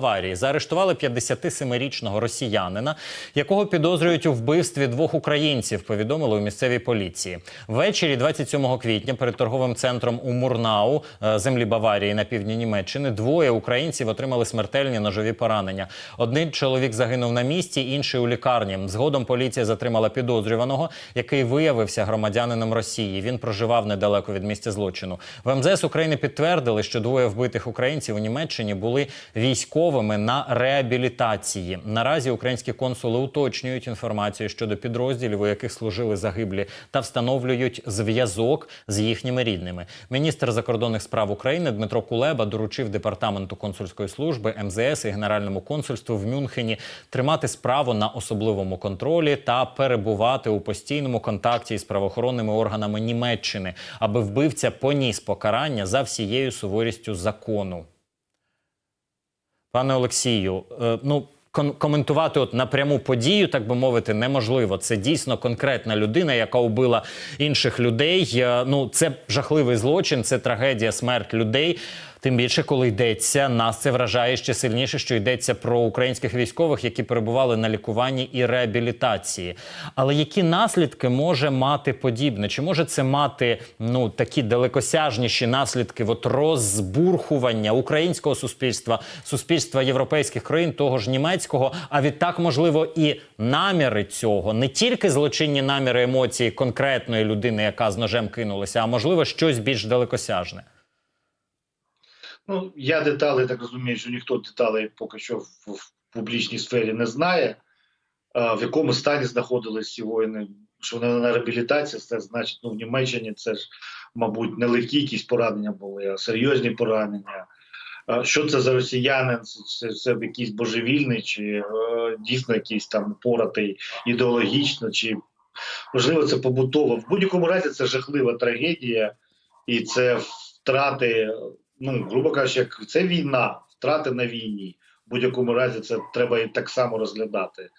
Аварії заарештували 57-річного росіянина, якого підозрюють у вбивстві двох українців. Повідомили у місцевій поліції. Ввечері 27 квітня перед торговим центром у Мурнау, е, землі Баварії на півдні Німеччини, двоє українців отримали смертельні ножові поранення. Один чоловік загинув на місці, інший у лікарні. Згодом поліція затримала підозрюваного, який виявився громадянином Росії. Він проживав недалеко від місця злочину. В МЗС України підтвердили, що двоє вбитих українців у Німеччині були військовими на реабілітації. Наразі українські консули уточнюють інформацію щодо підрозділів, у яких служили загиблі, та встановлюють зв'язок з їхніми рідними. Міністр закордонних справ України Дмитро Кулеба доручив департаменту консульської служби МЗС і Генеральному консульству в Мюнхені тримати справу на особливому контролі та перебувати у постійному контакті із правоохоронними органами Німеччини, аби вбивця поніс покарання за всією суворістю закону. Пане Олексію, е, ну коментувати от напряму подію, так би мовити, неможливо. Це дійсно конкретна людина, яка убила інших людей. Е, Ну це жахливий злочин, це трагедія, смерть людей. Тим більше, коли йдеться, нас це вражає ще сильніше, що йдеться про українських військових, які перебували на лікуванні і реабілітації. Але які наслідки може мати подібне? Чи може це мати ну такі далекосяжніші наслідки от розбурхування українського суспільства, суспільства європейських країн, того ж німецького? А відтак, можливо, і наміри цього не тільки злочинні наміри емоції конкретної людини, яка з ножем кинулася, а можливо щось більш далекосяжне. Ну, я деталі так розумію, що ніхто деталей поки що в, в публічній сфері не знає, а, в якому стані знаходились ці воїни. Що вони на реабілітації, це значить, ну в Німеччині це ж, мабуть, не легкі якісь поранення були, а серйозні поранення. Що це за росіянин? Це, це, це якийсь божевільний, чи е, дійсно якийсь там поратий ідеологічно, чи можливо це побутово. В будь-якому разі це жахлива трагедія, і це втрати ну, грубо кажучи, як це війна, втрати на війні. В будь-якому разі це треба і так само розглядати.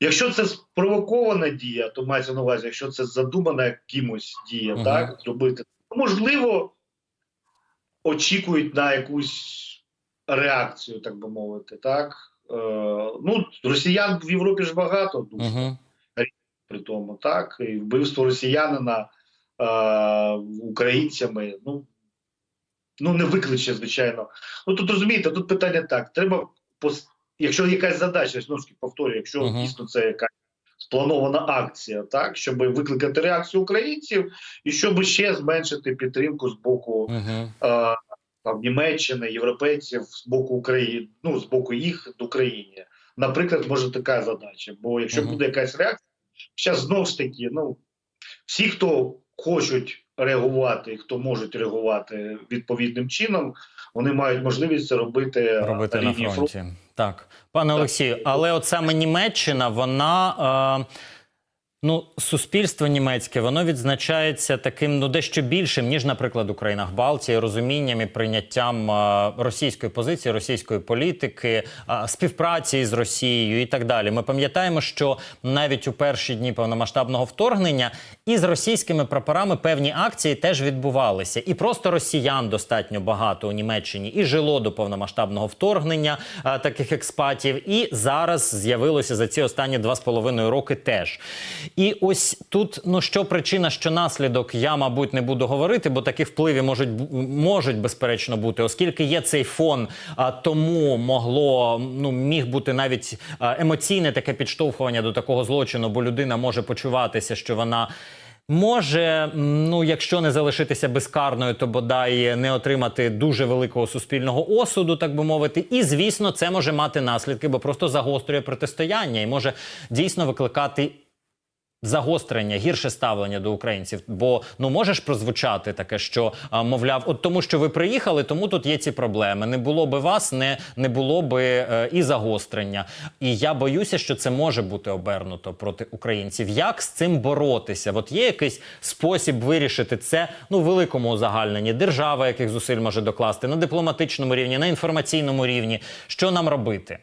Якщо це спровокована дія, то мається на увазі, якщо це задумана кимось дія, Мгм. так, зробити, то, можливо, очікують на якусь реакцію, так би мовити. так. Е, ну, росіян в Європі ж багато дуже Угу. при тому, так, і вбивство росіянина е, українцями, ну, ну не викличе, звичайно. Ну тут розумієте, тут питання так: треба пос... якщо якась задача, знову повторюю, якщо Мгм. дійсно це якась спланована акція, так, щоб викликати реакцію українців і щоб ще зменшити підтримку з боку Угу. е, там, Німеччини, європейців з боку України, ну з боку їх до України. Наприклад, може така задача. Бо якщо Мгм. буде якась реакція, зараз знову ж таки, ну всі, хто хочуть реагувати, хто можуть реагувати відповідним чином, вони мають можливість це робити, робити на фронті. фронту. Так, пане. Олексію, але от саме Німеччина, вона. Е, Ну, суспільство німецьке воно відзначається таким ну дещо більшим, ніж, наприклад, у країнах Балтії, розумінням і прийняттям російської позиції, російської політики, співпраці з Росією і так далі. Ми пам'ятаємо, що навіть у перші дні повномасштабного вторгнення із російськими прапорами певні акції теж відбувалися, і просто росіян достатньо багато у Німеччині і жило до повномасштабного вторгнення таких експатів, і зараз з'явилося за ці останні два з половиною роки теж. І ось тут ну що причина, що наслідок, я мабуть не буду говорити, бо такі впливи можуть можуть безперечно бути, оскільки є цей фон, а тому могло ну міг бути навіть емоційне таке підштовхування до такого злочину, бо людина може почуватися, що вона. Може, ну якщо не залишитися безкарною, то бодай не отримати дуже великого суспільного осуду, так би мовити. І звісно, це може мати наслідки, бо просто загострює протистояння і може дійсно викликати загострення, гірше ставлення до українців. Бо ну можеш прозвучати таке, що мовляв, от тому, що ви приїхали, тому тут є ці проблеми. Не було би вас, не, не було би е, і загострення. І я боюся, що це може бути обернуто проти українців. Як з цим боротися? От є якийсь спосіб вирішити це ну великому узагальненні. Держава яких зусиль може докласти на дипломатичному рівні, на інформаційному рівні. Що нам робити?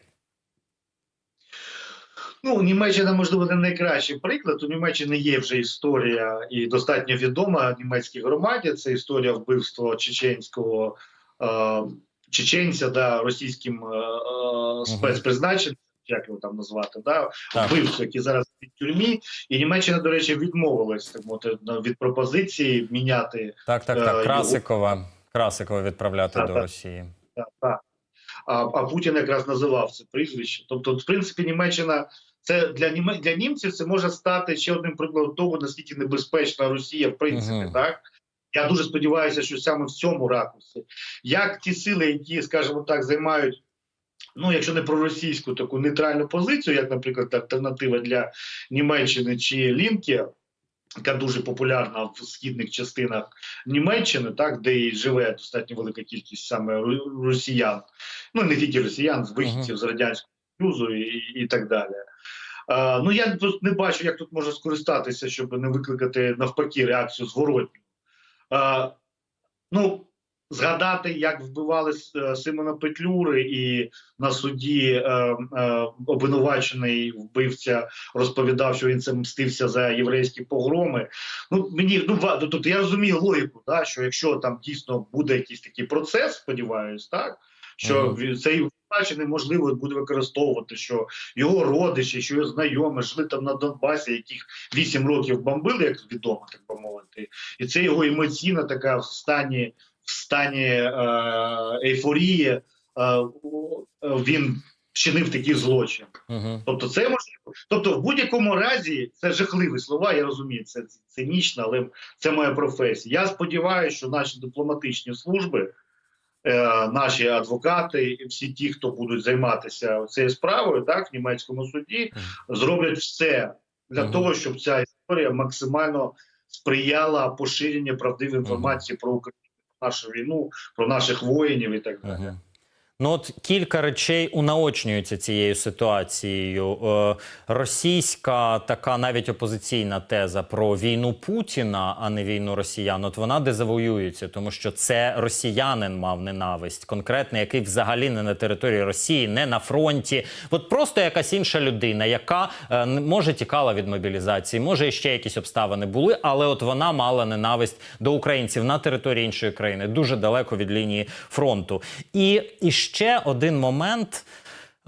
Ну, Німеччина, можливо, не найкращий приклад. У Німеччини є вже історія і достатньо відома німецькій громаді. Це історія вбивства чеченського е, чеченця, да, російським е, е, спецпризначенцем, як його там назвати, да, вбивцю, який зараз в тюрмі, і Німеччина, до речі, відмовилась так мовити, від пропозиції міняти Так, так, Е, так. його- Красикова. Красикова відправляти Так, до так. Росії. Так, так. А, Путін якраз називав це прізвище. Тобто, в принципі, Німеччина це для німе для німців це може стати ще одним прикладом того, наскільки небезпечна Росія, в принципі, Мгм. так. Я дуже сподіваюся, що саме в цьому ракурсі, як ті сили, які, скажімо так, займають. Ну, якщо не проросійську таку нейтральну позицію, як, наприклад, альтернатива для Німеччини чи Лінкі, яка дуже популярна в східних частинах Німеччини, так де і живе достатньо велика кількість саме росіян, ну не тільки росіян, з вихідців з радянського союзу і, і так далі. А, ну я тут не бачу, як тут можна скористатися, щоб не викликати навпаки реакцію зворотню. А, ну, згадати, як вбивали е, Симона Петлюри, і на суді е, е, обвинувачений вбивця розповідав, що він це мстився за єврейські погроми. Ну мені ну ва- тобто я розумію логіку, да, що якщо там дійсно буде якийсь такий процес, сподіваюсь, так що він- цей обвинувачений можливо буде використовувати, що його родичі, що його знайомі жили там на Донбасі, яких вісім років бомбили, як відомо, так би мовити, і це його емоційна така в стані в стані е, ейфорії. Е, він вчинив такий злочин. Угу. Тобто, це можливо. Тобто, в будь-якому разі це жахливі слова. Я розумію, це цинічно, але це моя професія. Я сподіваюся, що наші дипломатичні служби, е, наші адвокати, і всі ті, хто будуть займатися цією справою, так в німецькому суді, зроблять все для Мгм. того, щоб ця історія максимально сприяла поширенню правдивої інформації про Україну, нашу війну, про наших воїнів і так далі. Угу. Ну, от кілька речей унаочнюються цією ситуацією. Е, російська така навіть опозиційна теза про війну Путіна, а не війну росіян. От вона дезавоюється, тому що це росіянин мав ненависть, конкретний, який взагалі не на території Росії, не на фронті. От просто якась інша людина, яка е, може тікала від мобілізації, може ще якісь обставини були, але от вона мала ненависть до українців на території іншої країни, дуже далеко від лінії фронту. І, і ще один момент.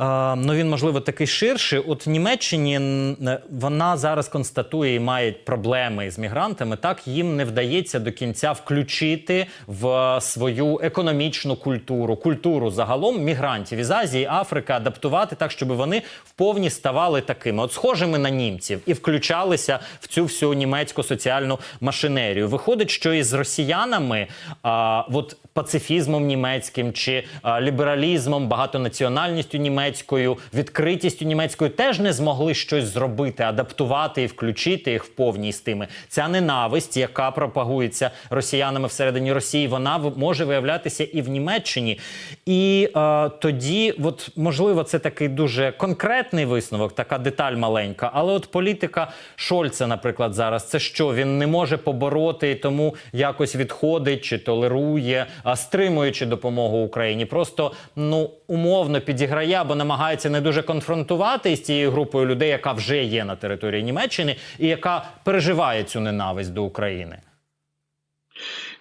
Е, Ну, він можливо такий ширший. От Німеччині е, вона зараз констатує і має проблеми з мігрантами. Так їм не вдається до кінця включити в свою економічну культуру, культуру загалом мігрантів із Азії, Африки, адаптувати так, щоб вони вповні ставали такими, от схожими на німців, і включалися в цю всю німецьку соціальну машинерію. Виходить, що із росіянами, а, от пацифізмом німецьким чи а, лібералізмом, багатонаціональністю німецькою, відкритістю німецькою теж не змогли щось зробити, адаптувати і включити їх в повній з тими. Ця ненависть, яка пропагується росіянами всередині Росії, вона може виявлятися і в Німеччині. І е, тоді, от можливо, це такий дуже конкретний висновок, така деталь маленька. Але от політика Шольца, наприклад, зараз це що? Він не може побороти і тому якось відходить чи толерує, а стримуючи допомогу Україні. Просто ну умовно підіграє або намагається не дуже конфронтувати із цією групою людей, яка вже є на території Німеччини, і яка переживає цю ненависть до України.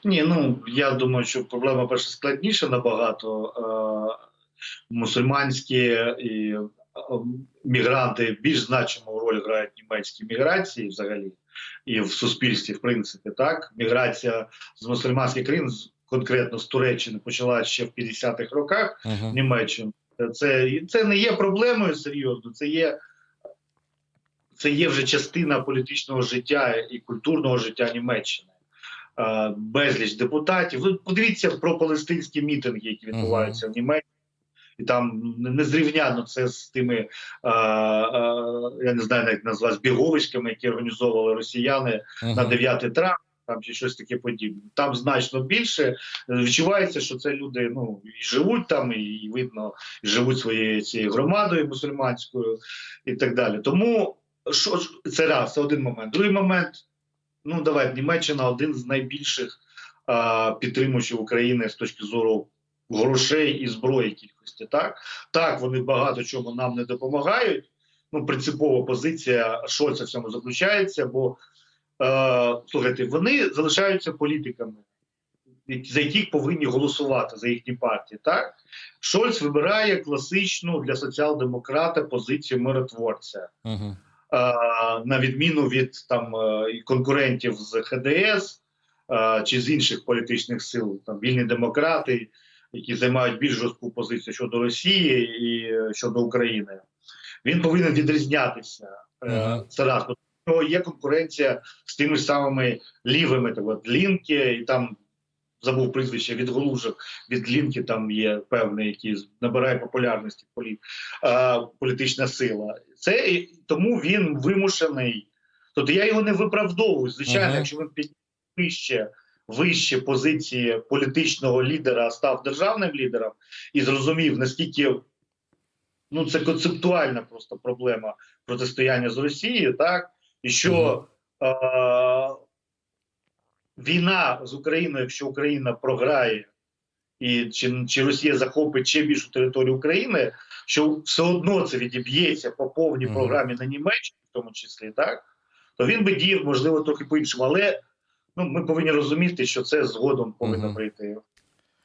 Ні, ну я думаю, що проблема перше складніша набагато. Е, мусульманські і е, мігранти більш значиму роль грають в німецькій міграції взагалі і в суспільстві, в принципі, так. Міграція з мусульманських країн, конкретно з Туреччини, почалася ще в 50-х роках в Німеччину. Це, це не є проблемою серйозно, це є. Це є вже частина політичного життя і культурного життя Німеччини. Безліч депутатів. Ви подивіться про палестинські мітинги, які відбуваються в Німеччині. І там незрівняно це з тими, е, е, я не знаю, як назвати, збіговиськами, які організовували росіяни на 9 травня, там чи щось таке подібне. Там значно більше. Відчувається, що це люди ну, і живуть там, і видно, і живуть своєю цією громадою мусульманською і так далі. Тому що це раз, це один момент. Другий момент. Ну, давай, Німеччина один з найбільших а, підтримуючих України з точки зору грошей і зброї кількості. Так, так, вони багато чому нам не допомагають. Ну, принципова позиція Шольца в цьому заключається, бо слухайте, вони залишаються політиками. за яких повинні голосувати за їхні партії. Так Шольц вибирає класичну для соціал-демократа позицію миротворця. Угу. Е, на відміну від там е, конкурентів з ХДС е, чи з інших політичних сил, там вільні демократи, які займають більш жорстку позицію щодо Росії і е, щодо України. Він повинен відрізнятися. Е. Це раз. Нього є конкуренція з тими ж самими лівими, так от Лінки, і там забув прізвище від відголужок від Лінки, там є певний, який набирає популярності полі, е, політична сила. Це і- тому він вимушений. Тобто я його не виправдовую. Звичайно, Мгм. якщо він підняв вище, вище позиції політичного лідера, став державним лідером і зрозумів, наскільки ну це концептуальна просто проблема протистояння з Росією, так і що е, війна з Україною, якщо Україна програє, і чи, чи Росія захопить ще більшу територію України, що все одно це відіб'ється по повній програмі на Німеччині, в тому числі, так то він би діяв можливо трохи по іншому, але ну ми повинні розуміти, що це згодом повинно прийти.